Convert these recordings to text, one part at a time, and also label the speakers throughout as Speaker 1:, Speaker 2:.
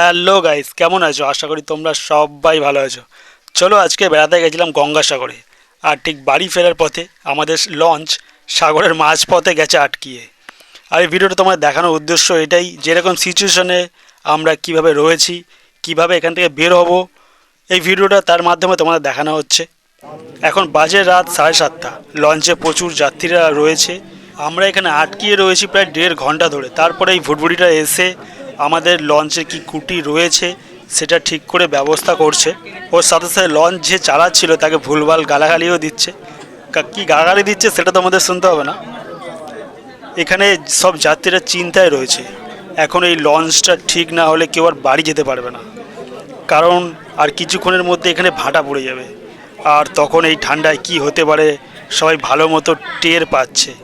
Speaker 1: Hello guys, কেমন আছো? আশা করি তোমরা সবাই ভালো আছো। চলো আজকে বেড়াতে গেছিলাম গঙ্গাসাগরে। আর ঠিক বাড়ি ফেরার পথে আমাদের লঞ্চ সাগরের মাঝপথে গেছে আটকিয়ে। আর এই ভিডিওটা তোমার দেখানোর উদ্দেশ্য এটাই, যেরকম সিচুয়েশনে আমরা কীভাবে রয়েছি, কীভাবে এখান থেকে বের হব, এই ভিডিওটা তার মাধ্যমে তোমাদের দেখানো হচ্ছে। এখন বাজে রাত সাড়ে সাতটা। লঞ্চে প্রচুর যাত্রীরা রয়েছে। আমরা এখানে আটকিয়ে রয়েছি প্রায় দেড় ঘণ্টা ধরে। তারপরে এই ভুটভুটিটা এসে আমাদের লঞ্চে কি কুটি রয়েছে সেটা ঠিক করে ব্যবস্থা করছে। ওর সাথে সাথে লঞ্চ যে চালাচ্ছিল তাকে ভুলভাল গালাগালিও দিচ্ছে। কা- গালাগালি দিচ্ছে সেটা তো আমাদের শুনতে হবে না। এখানে সব যাত্রীরা চিন্তায় রয়েছে। এখন এই লঞ্চটা ঠিক না হলে কেউ আর বাড়ি যেতে পারবে না। কারণ আর কিছুক্ষণের মধ্যে এখানে ভাটা পড়ে যাবে। আর তখন এই ঠান্ডায় কি হতে পারে সবাই ভালো মতো টের পাচ্ছে।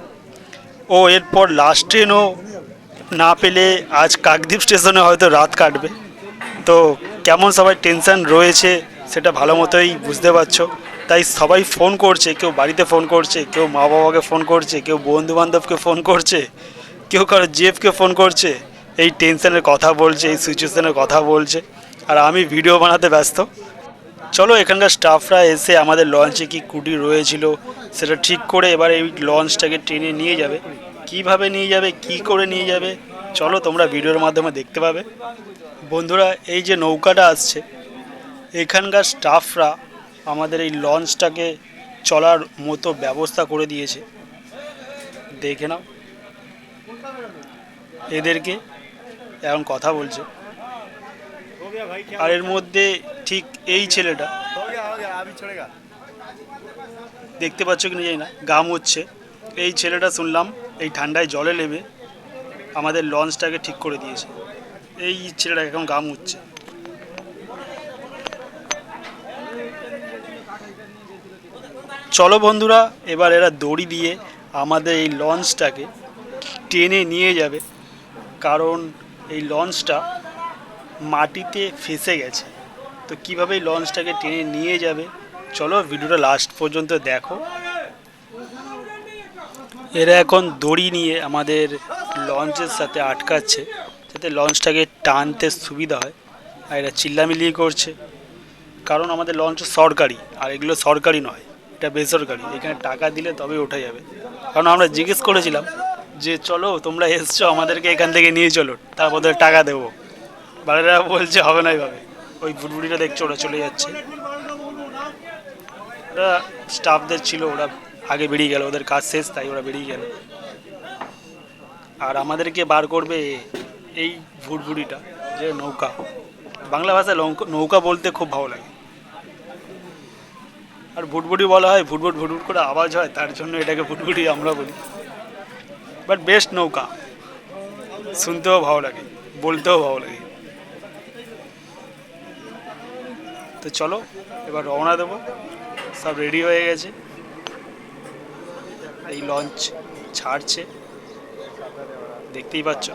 Speaker 1: ও এরপর লাস্ট ট্রেনও না পেলে আজ কাকদ্বীপ স্টেশনে হয়তো রাত কাটবে। তো কেমন সবাই টেনশন রয়েছে সেটা ভালো মতোই বুঝতে পারছ। তাই সবাই ফোন করছে, কেউ বাড়িতে ফোন করছে, কেউ মা বাবাকে ফোন করছে, কেউ বন্ধু বান্ধবকে ফোন করছে, কেউ কারও জেফকে ফোন করছে, এই টেনশনের কথা বলছে, এই সিচুয়েশনের কথা বলছে, আর আমি ভিডিও বানাতে ব্যস্ত। চলো এখানকার স্টাফরা এসে আমাদের লঞ্চে কি কুটি রয়েছিল, সেটা ঠিক করে এবার এই লঞ্চটাকে টেনে নিয়ে যাবে। কীভাবে নিয়ে যাবে কি করে নিয়ে যাবে চলো তোমরা ভিডিওর মাধ্যমে দেখতে পাবে। বন্ধুরা এই যে নৌকাটা আসছে এখানকার স্টাফরা আমাদের এই লঞ্চটাকে চলার মতো ব্যবস্থা করে দিয়েছে। দেখে নাও। এদেরকে এখন কথা বলছে। আর এর মধ্যে ঠিক এই ছেলেটা। দেখতে পাচ্ছ কি না জানি না গাম হচ্ছে। এই ছেলেটা শুনলাম, এই ঠান্ডায় জলে নেবে আমাদের লঞ্চটাকে ঠিক করে দিয়েছে। এই ছেলেটা এখন গাম হচ্ছে চলো বন্ধুরা, এবার এরা দড়ি দিয়ে আমাদের এই লঞ্চটাকে টেনে নিয়ে যাবে, কারণ এই লঞ্চটা মাটিতে ফেসে গেছে। তো কীভাবে এই লঞ্চটাকে টেনে নিয়ে যাবে, চলো ভিডিওটা লাস্ট পর্যন্ত দেখো। এরা এখন দড়ি নিয়ে আমাদের লঞ্চের সাথে আটকাচ্ছে, যাতে লঞ্চটাকে টানতে সুবিধা হয়। আর এরা চিল্লামিল্লি করছে। কারণ আমাদের লঞ্চ সরকারি, আর এগুলো সরকারি নয়, এটা বেসরকারি। এখানে টাকা দিলে তবে ওঠা যাবে। কারণ আমরা জিজ্ঞেস করেছিলাম যে, চলো, তোমরা এসছো, আমাদেরকে এখান থেকে নিয়ে চলো তার বদলে টাকা দেবো। বাড়িরা বলছে, হবে না এইভাবে ওই বুটবুটিটা দেখছ, ওরা চলে যাচ্ছে। ওরা স্টাফদের ছিল, ওরা আগে বেরিয়ে গেল, ওদের কাজ শেষ, তাই ওরা বেরিয়ে গেল। আর আমাদেরকে বার করবে এই ভুটভুটিটা যে নৌকা। বাংলা ভাষায় নৌকা বলতে খুব ভালো লাগে। আর ভুটভুটি বলা হয় ভুটভুট ভুটভুট করে আওয়াজ হয়, তার জন্য এটাকে ভুটভুটি আমরা বলি। বাট বেস্ট নৌকা। শুনতেও ভালো লাগে, বলতেও ভালো লাগে। তো চলো, এবার রওনা দেবো। সব রেডি হয়ে গেছে। এই লঞ্চ ছাড়ছে। দেখতেই পাচ্ছ।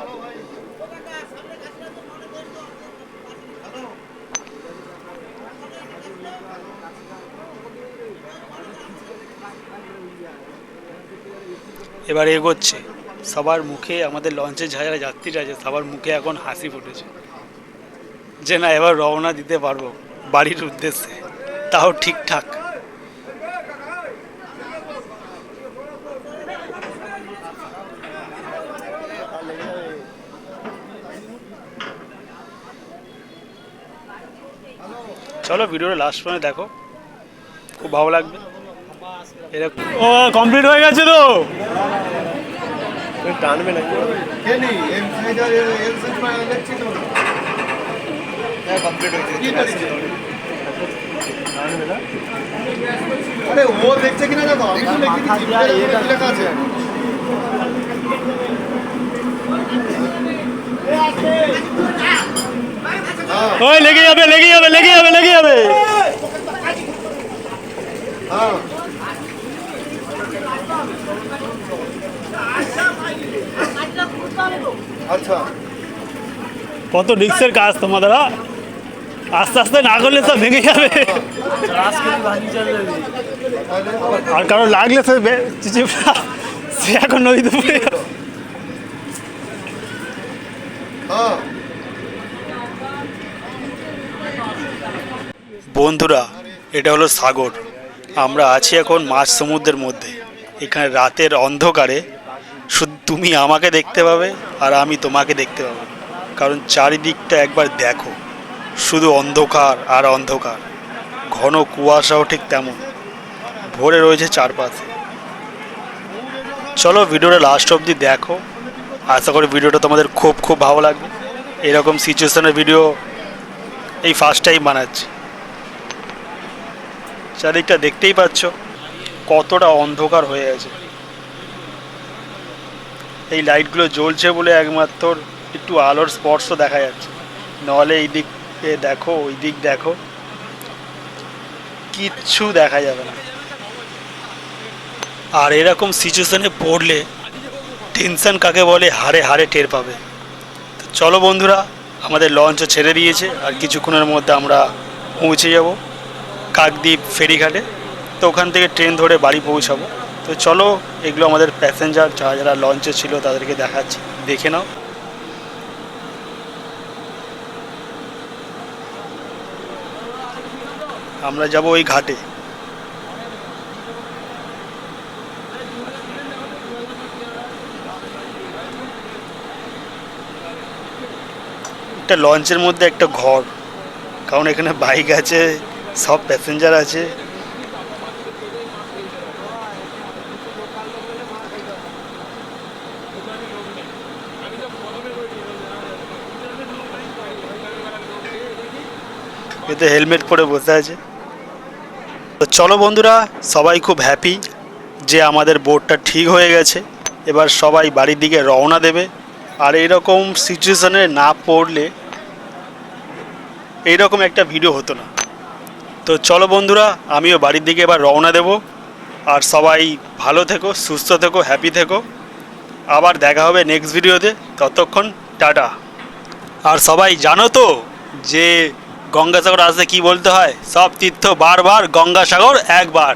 Speaker 1: এবার এগোচ্ছে। সবার মুখে আমাদের লঞ্চে যারা যাত্রীরা আছে, সবার মুখে এখন হাসি ফুটেছে। যে না, এবার রওনা দিতে পারব বাড়ির উদ্দেশ্যে। তাও ঠিকঠাক। চলো ভিডিওটা লাস্ট পর্যন্ত দেখো। খুব ভালো লাগবে। এরকম। ও কমপ্লিট হয়ে গেছে তো?
Speaker 2: টানবে হ্যাঁ না?
Speaker 3: আরে ও দেখছে কিনা দেখো আমি তো দেখি কি লেখা আছে।
Speaker 1: ওই লেগে যাবে লেগে যাবে লেগে যাবে লেগে যাবে।
Speaker 3: আচ্ছা।
Speaker 1: কত রিক্সের কাজ তোমাদের আস্তে আস্তে না করলে সব ভেঙে যাবে। আর কারও লাগলে সে সে এখন নদীতে পড়ে যাবে।
Speaker 3: হ্যাঁ।
Speaker 1: বন্ধুরা, এটা হলো সাগর। আমরা আছি এখন মাছ সমুদ্রের মধ্যে। এখানে রাতের অন্ধকারে শুধু তুমি আমাকে দেখতে পাবে আর আমি তোমাকে দেখতে পাবো। কারণ চারিদিকটা একবার দেখো, শুধু অন্ধকার আর অন্ধকার। ঘন কুয়াশাও ঠিক তেমন। ভরে রয়েছে চারপাশে। চলো ভিডিওটা লাস্ট অবধি দেখো। আশা করি ভিডিওটা তোমাদের খুব খুব ভালো লাগবে। এরকম সিচুয়েশনের ভিডিও এই ফার্স্ট টাইম বানাচ্ছি। চারিদিকটা দেখতেই পাচ্ছ, কতটা অন্ধকার হয়ে আছে। এই লাইটগুলো জ্বলছে বলে একমাত্র একটু আলোর স্পর্শ দেখা যাচ্ছে। নাহলে এই দিক দেখো, ওই দিক দেখো, কিচ্ছু দেখা যাবে না। আর এরকম সিচুয়েশনে পড়লে টেনশন কাকে বলে? হারে হারে টের পাবে। তো চলো বন্ধুরা, আমাদের লঞ্চও ছেড়ে দিয়েছে, আর কিছুক্ষণের মধ্যে আমরা পৌঁছে যাব। কাকদ্বীপ ফেরিঘাটে। তো ওখান থেকে ট্রেন ধরে বাড়ি পৌঁছাবো। তো চলো, এগুলো আমাদের প্যাসেঞ্জার যারা যারা লঞ্চে ছিল তাদেরকে দেখাচ্ছি। দেখে নাও। আমরা যাব ওই ঘাটে। একটা লঞ্চের মধ্যে একটা ঘর। কারণ এখানে বাইক আছে সব প্যাসেঞ্জার আছে। এতে হেলমেট পরে বসে আছে। তো চলো বন্ধুরা, সবাই খুব হ্যাপি যে আমাদের বোর্ডটা ঠিক হয়ে গেছে। এবার সবাই বাড়ির দিকে রওনা দেবে। আর এরকম সিচুয়েশনে না পড়লে এইরকম একটা ভিডিও হতো না। তো চলো বন্ধুরা, আমিও বাড়ির দিকে এবার রওনা দেব। আর সবাই ভালো থেকো, সুস্থ থেকো হ্যাপি থেকো। আবার দেখা হবে নেক্সট ভিডিওতে ততক্ষণ টাটা। আর সবাই জানো তো যে গঙ্গাসাগর আসতে কি বলতে হয়? সব তীর্থ বারবার গঙ্গাসাগর একবার।